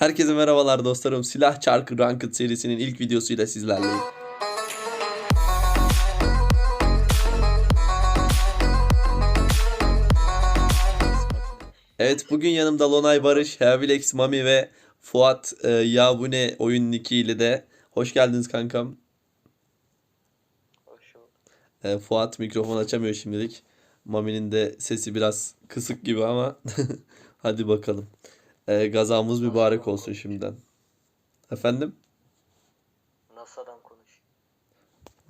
Herkese merhabalar dostlarım. Silah Çarkı Ranked serisinin ilk videosuyla sizlerleyim. Evet bugün yanımda Lonay Barış, Hervilex Mami ve Fuat e, Ya Bu Ne oyun ile de hoş geldiniz kankam. Hoş. E, Fuat mikrofon açamıyor şimdilik. Mami'nin de sesi biraz kısık gibi ama hadi bakalım. E, gazamız mübarek olsun şimdiden. Efendim? NASA'dan konuş.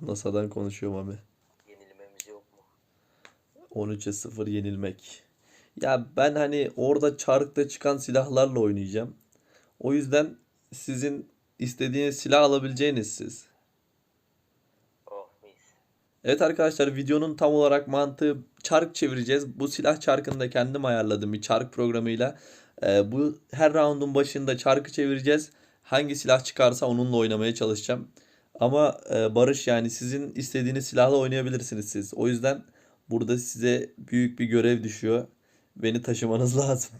NASA'dan konuşuyor Mami. Yenilmemiz yok mu? 13'e 0 yenilmek. Ya ben hani orada çarkta çıkan silahlarla oynayacağım. O yüzden sizin istediğiniz silah alabileceğiniz siz. Oh mis. Evet arkadaşlar videonun tam olarak mantığı çark çevireceğiz. Bu silah çarkını da kendim ayarladım bir çark programıyla. Ee, bu her roundun başında çarkı çevireceğiz. Hangi silah çıkarsa onunla oynamaya çalışacağım. Ama e, Barış yani sizin istediğiniz silahla oynayabilirsiniz siz. O yüzden burada size büyük bir görev düşüyor. Beni taşımanız lazım.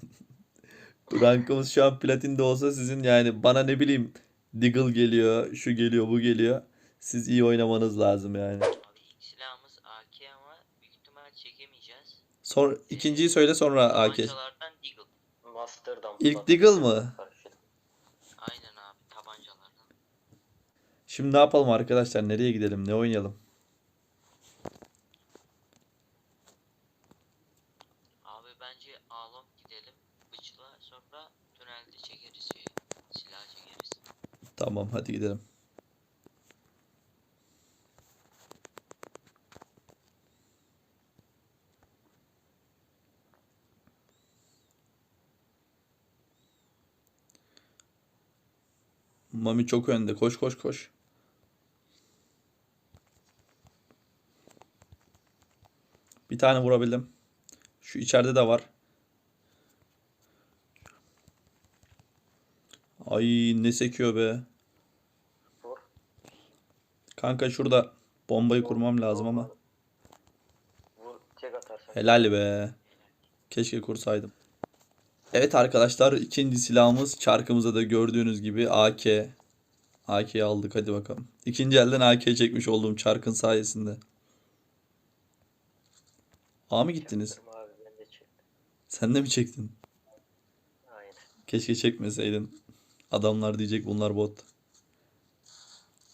Rankımız şu an platinde olsa sizin yani bana ne bileyim Deagle geliyor, şu geliyor, bu geliyor. Siz iyi oynamanız lazım yani. Silahımız AK ama büyük ihtimal çekemeyeceğiz. Son ikinciyi söyle sonra AK. Tabancalardan Deagle. Master'dan İlk Deagle mı? karıştı. Aynen abi tabancalardan. Şimdi ne yapalım arkadaşlar? Nereye gidelim? Ne oynayalım? Abi bence Alon gidelim. Bıçla sonra tünelde çekeriz. Silah çekeriz. Tamam hadi gidelim. Mami çok önde. Koş koş koş. Bir tane vurabildim. Şu içeride de var. Ay ne sekiyor be. Kanka şurada bombayı kurmam lazım ama. Helal be. Keşke kursaydım. Evet arkadaşlar ikinci silahımız çarkımızda da gördüğünüz gibi AK. AK'yi aldık hadi bakalım. İkinci elden AK çekmiş olduğum çarkın sayesinde. A mı gittiniz? Abi de. Sen de mi çektin? Aynen. Keşke çekmeseydin. Adamlar diyecek bunlar bot.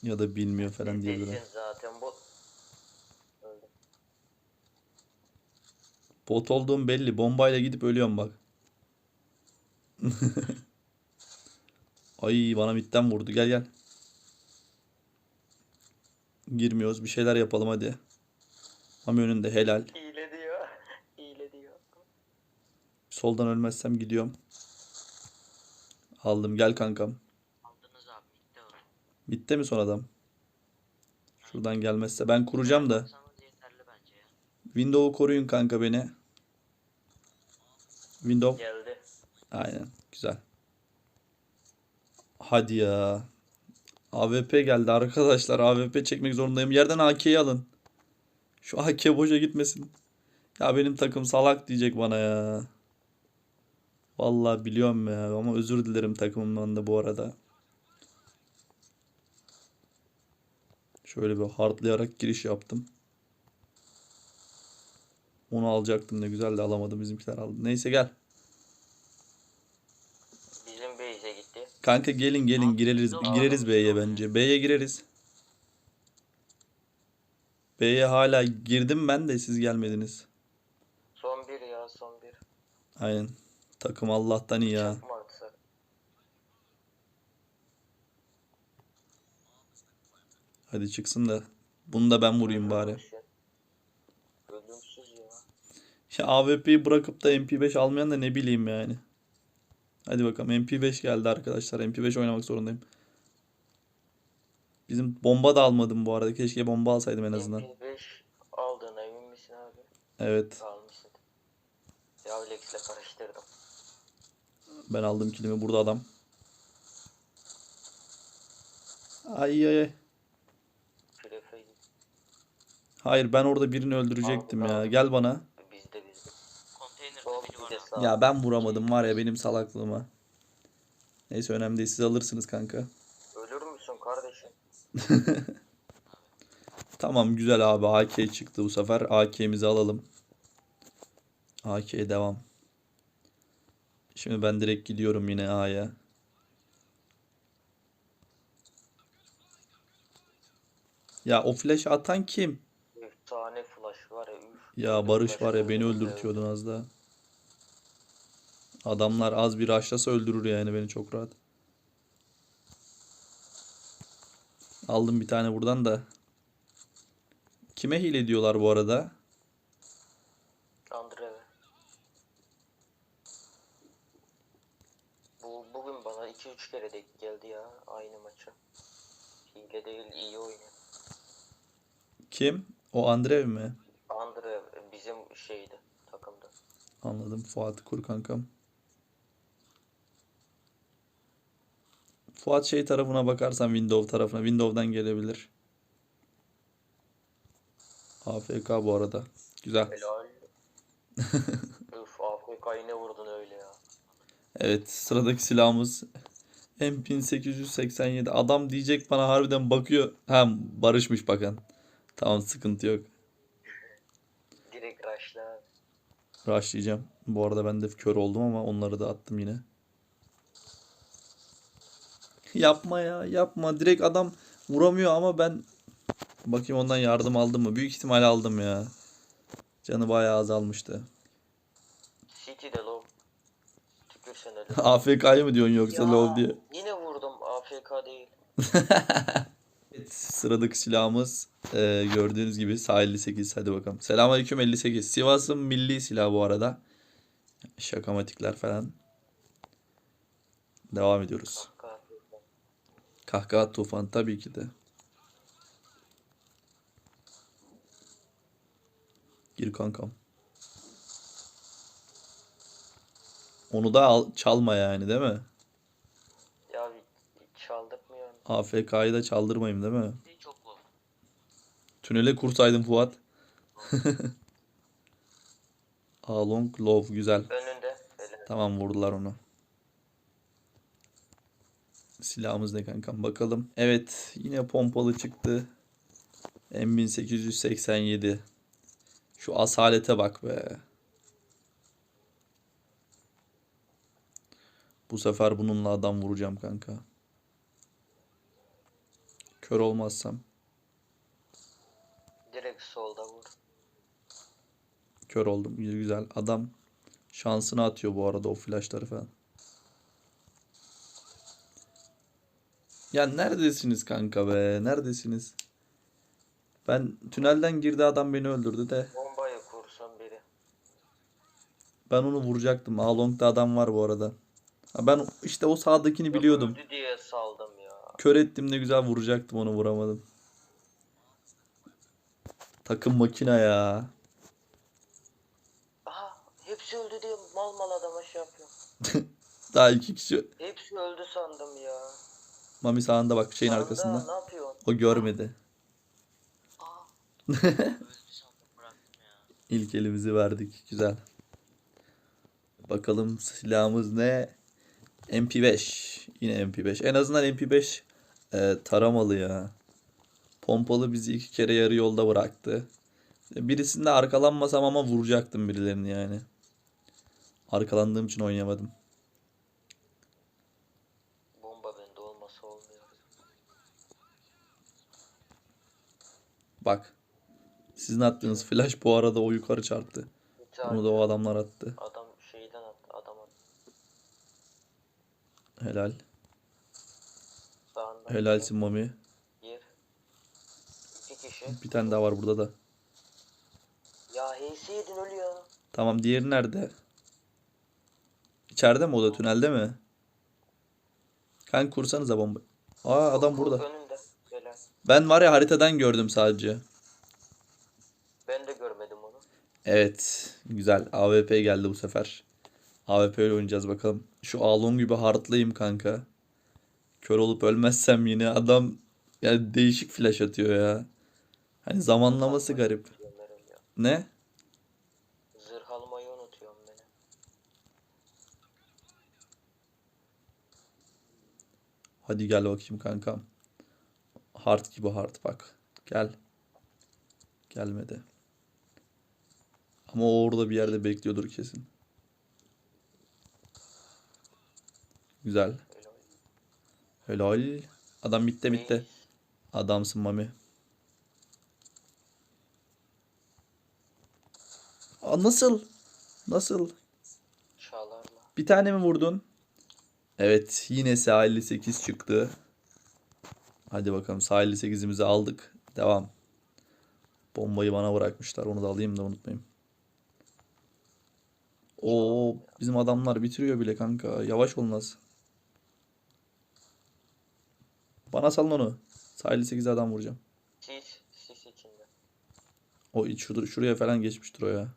Ya da bilmiyor falan diyebilir. Değilsin zaten. Öldüm. Bot olduğum belli. Bombayla gidip ölüyorum bak. Ay bana midden vurdu. Gel gel. Girmiyoruz. Bir şeyler yapalım hadi. Ama önünde helal. Hile diyor. Hile diyor. Soldan ölmezsem gidiyorum. Aldım. Gel kankam. Aldınız abi bitti. Bitti mi son adam? Şuradan gelmezse ben kuracağım da. Window'u koruyun kanka beni. Window. Geldi. Aynen. Güzel. Hadi ya. AWP geldi arkadaşlar. AWP çekmek zorundayım. Yerden AK'yi alın. Şu AK boşa gitmesin. Ya benim takım salak diyecek bana ya. Vallahi biliyorum ya ama özür dilerim takımımdan da bu arada. Şöyle bir hardlayarak giriş yaptım. Onu alacaktım ne güzel de alamadım bizimkiler aldı. Neyse gel. Kanka gelin gelin gireriz gireriz B'ye bence. B'ye gireriz. B'ye hala girdim ben de siz gelmediniz. Son bir ya son bir. Aynen. Takım Allah'tan iyi ya. Hadi çıksın da. Bunu da ben vurayım bari. Ya. Ya AWP'yi bırakıp da MP5 almayan da ne bileyim yani. Hadi bakalım MP5 geldi arkadaşlar. MP5 oynamak zorundayım. Bizim bomba da almadım bu arada. Keşke bomba alsaydım en azından. MP5 aldığına emin misin abi? Evet. Almışsın. Ya Alex'le karıştırdım. Ben aldım kilimi. Burada adam. Ay ay ay. Hayır ben orada birini öldürecektim ya. Aldım. Gel bana. bizde bizde. Konteynerde Sol biri var bir de abi. sağ. Ya ben vuramadım var ya benim salaklığıma. Neyse önemli değil siz alırsınız kanka. Ölür müsün kardeşim? Tamam güzel abi AK çıktı bu sefer. AK'mizi alalım. AK devam. Şimdi ben direkt gidiyorum yine A'ya. Ya o flash atan kim? Efsane flash var ya. Üf. Ya Barış var ya beni öldürtüyordun az daha. Adamlar az bir aşlasa öldürür yani beni çok rahat. Aldım bir tane buradan da. Kime hile diyorlar bu arada? Andreve. Bu bugün bana 2-3 kere denk geldi ya aynı maça. Hile değil iyi oynuyor. Kim? O Andrev mi? Andre bizim şeydi takımda. Anladım. Fuat kur kankam. Fuat şey tarafına bakarsan Windows tarafına. Windows'dan gelebilir. AFK bu arada. Güzel. Helal. Üf Afrika'yı ne vurdun öyle ya. Evet sıradaki silahımız M1887. Adam diyecek bana harbiden bakıyor. Ha barışmış bakın. Tamam sıkıntı yok. Direkt rushla. Rushlayacağım. Bu arada ben de kör oldum ama onları da attım yine. Yapma ya yapma. Direkt adam vuramıyor ama ben bakayım ondan yardım aldım mı? Büyük ihtimal aldım ya. Canı bayağı azalmıştı. City'de low. Tükürsen öyle. AFK'yı mı diyorsun yoksa Ya, low diye? Yine vurdum AFK değil. Evet, sıradaki silahımız e, gördüğünüz gibi sağ 58 hadi bakalım. Selamünaleyküm 58. Sivas'ın milli silahı bu arada. Şakamatikler falan. Devam ediyoruz. Kahkaha tufan tabii ki de. Gir kankam. Onu da al, çalma yani değil mi? Ya bir çaldırmıyor. AFK'yı da çaldırmayayım değil mi? Çok. Tünele kursaydın Fuat. Along Love güzel. Önünde. Öyle. Tamam vurdular onu. Silahımız ne kankam bakalım. Evet yine pompalı çıktı. M1887. Şu asalete bak be. Bu sefer bununla adam vuracağım kanka. Kör olmazsam. Direkt solda vur. Kör oldum. Güzel. Adam şansını atıyor bu arada o flashları falan. Ya neredesiniz kanka be? Neredesiniz? Ben tünelden girdi adam beni öldürdü de Bombayı kursan biri. ben onu vuracaktım. Along'da adam var bu arada. Ha ben işte o sağdakini biliyordum. Öldü diye saldım ya. Kör ettim ne güzel vuracaktım onu vuramadım. Takım makina ya. Aha hepsi öldü diye mal mal adama şey yapıyor. Daha iki kişi. Hepsi öldü sandım ya. Mami sağında bak şeyin Sağında arkasında. Ne yapıyorsun? O görmedi. Aa. Öldü sandım bıraktım ya. İlk elimizi verdik. Güzel. Bakalım silahımız ne? MP5. Yine MP5. En azından MP5 e, taramalı ya. Pompalı bizi iki kere yarı yolda bıraktı. Birisinde arkalanmasam ama vuracaktım birilerini yani. Arkalandığım için oynayamadım. Bak. Sizin attığınız flash bu arada o yukarı çarptı. Bir Onu da o adamlar attı. adam şeyden attı. Adam attı. Helal. Sağından. Helalsin Mami. Gir. İki kişi. Bir tane daha var burada da. Ya HS yedin ölüyor. Tamam diğeri nerede? İçeride mi o da tünelde mi? Kanka kursanıza bomba. Aa adam burada. Ben var ya haritadan gördüm sadece. Ben de görmedim onu. Evet. Güzel. AWP geldi bu sefer. AWP ile oynayacağız bakalım. Şu Alon gibi hardlayayım kanka. Kör olup ölmezsem yine adam yani değişik flash atıyor ya. Hani zamanlaması garip. Ne? Zırh almayı unutuyorum beni. Hadi gel bakayım kankam. Hard gibi hard bak. Gel. Gelmedi. Ama o orada bir yerde bekliyordur kesin. Güzel. Helal. Adam bitti bitti. Adamsın Mami. Aa, nasıl? Nasıl? Bir tane mi vurdun? Evet, yine sahilli 8 çıktı. Hadi bakalım sahilli 8'imizi aldık. Devam. Bombayı bana bırakmışlar. Onu da alayım da unutmayayım. Oo, bizim adamlar bitiriyor bile kanka. Yavaş olmaz. Bana salın onu. Sahilli 8'e adam vuracağım. Sis, sis içinde. O iç şurada, şuraya falan geçmiştir o ya.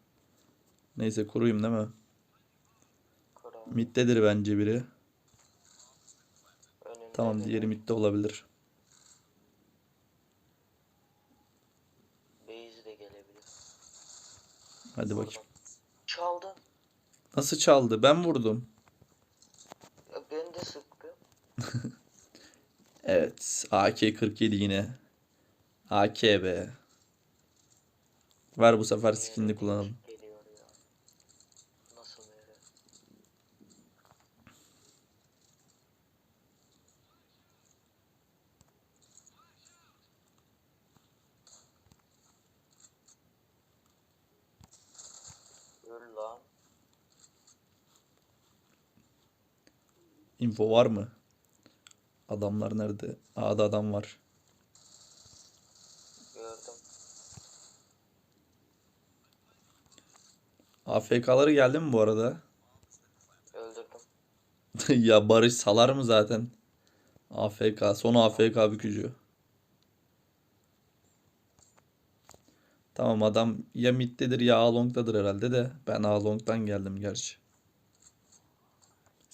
Neyse kuruyum değil mi? Kura. Middedir bence biri. Önünde Tamam diğeri midde olabilir. Beyzi de gelebilir. Hadi bakayım. Çaldın. Nasıl çaldı? Ben vurdum. Ya ben de sıktım. Evet. AK-47 yine. AK be. Ver bu sefer Yere kullanalım. değişik Geliyor ya. Nasıl yere? Öl lan. Info var mı? Adamlar nerede? A'da adam var. Gördüm. AFK'ları geldi mi bu arada? Öldürdüm. Ya Barış salar mı zaten? AFK. Son AFK bükücü. Tamam adam ya middedir ya A-long'dadır herhalde de. Ben A-long'dan geldim gerçi.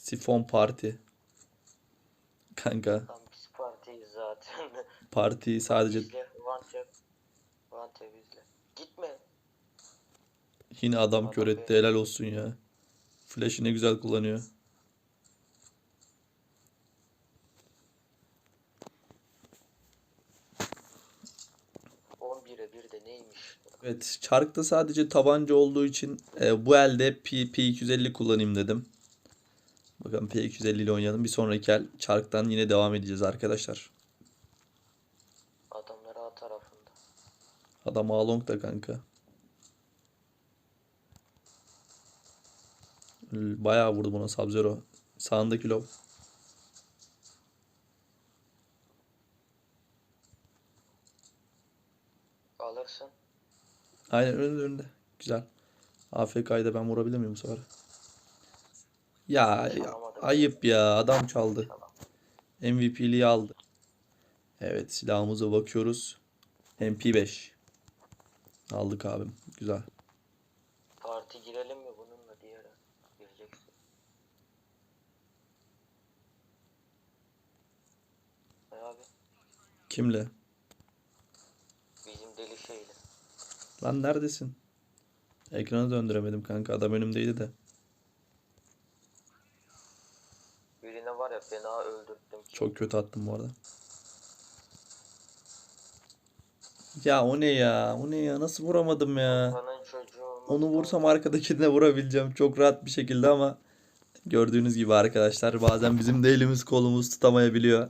Sifon parti. Kanka Tam biz partiyiz zaten. parti sadece İzle. Gitme. yine adam Adam kör etti helal olsun ya. Flash'ı ne güzel kullanıyor. Evet, çarkta sadece tabanca olduğu için e, bu elde P, P250 kullanayım dedim. Bakalım P250 ile oynayalım. Bir sonraki el çarktan yine devam edeceğiz arkadaşlar. Adamlar A tarafında. Adam Along da kanka. Bayağı vurdu buna Sub-Zero. Sağındaki lob. Alırsın. Aynen önünde önünde. Güzel. AFK'yı da ben vurabilir miyim bu sefer? Ya, ayıp ya adam çaldı. MVP'liği aldı. Evet silahımıza bakıyoruz. MP5. Aldık abim. Güzel. Parti girelim mi bununla diğeri? Gireceksin. Ne abi? Kimle? Bizim deli şeyle. Lan neredesin? Ekranı döndüremedim kanka. Adam önümdeydi de. Birine var ya fena öldürttüm. ki. Çok kötü attım bu arada. Ya o ne ya? O ne ya? Nasıl vuramadım ya? Onu vursam arkadakini de vurabileceğim çok rahat bir şekilde ama gördüğünüz gibi arkadaşlar bazen bizim de elimiz kolumuz tutamayabiliyor.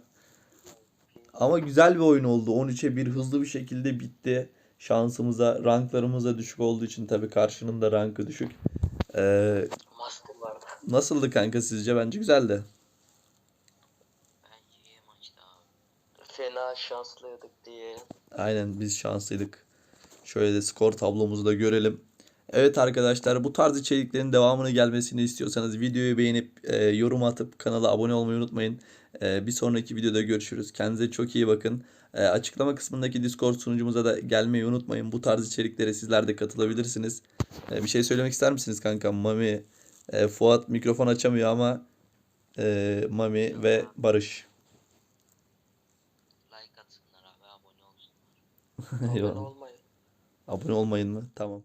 Ama güzel bir oyun oldu. 13'e 1 hızlı bir şekilde bitti. Şansımıza, ranklarımız da düşük olduğu için tabii karşının da rankı düşük. Ee, nasıldı kanka sizce? Bence güzeldi. Bence iyi maçtı abi. Fena şanslıydık diye. Aynen biz şanslıydık. Şöyle de skor tablomuzu da görelim. Evet arkadaşlar bu tarz içeriklerin devamını gelmesini istiyorsanız videoyu beğenip e, yorum atıp kanala abone olmayı unutmayın. E, bir sonraki videoda görüşürüz. Kendinize çok iyi bakın. E, açıklama kısmındaki Discord sunucumuza da gelmeyi unutmayın. Bu tarz içeriklere sizler de katılabilirsiniz. E, bir şey söylemek ister misiniz kanka? Mami, e, Fuat mikrofon açamıyor ama e, Mami ve Barış. Abone olmayın. Abone olmayın mı? Tamam.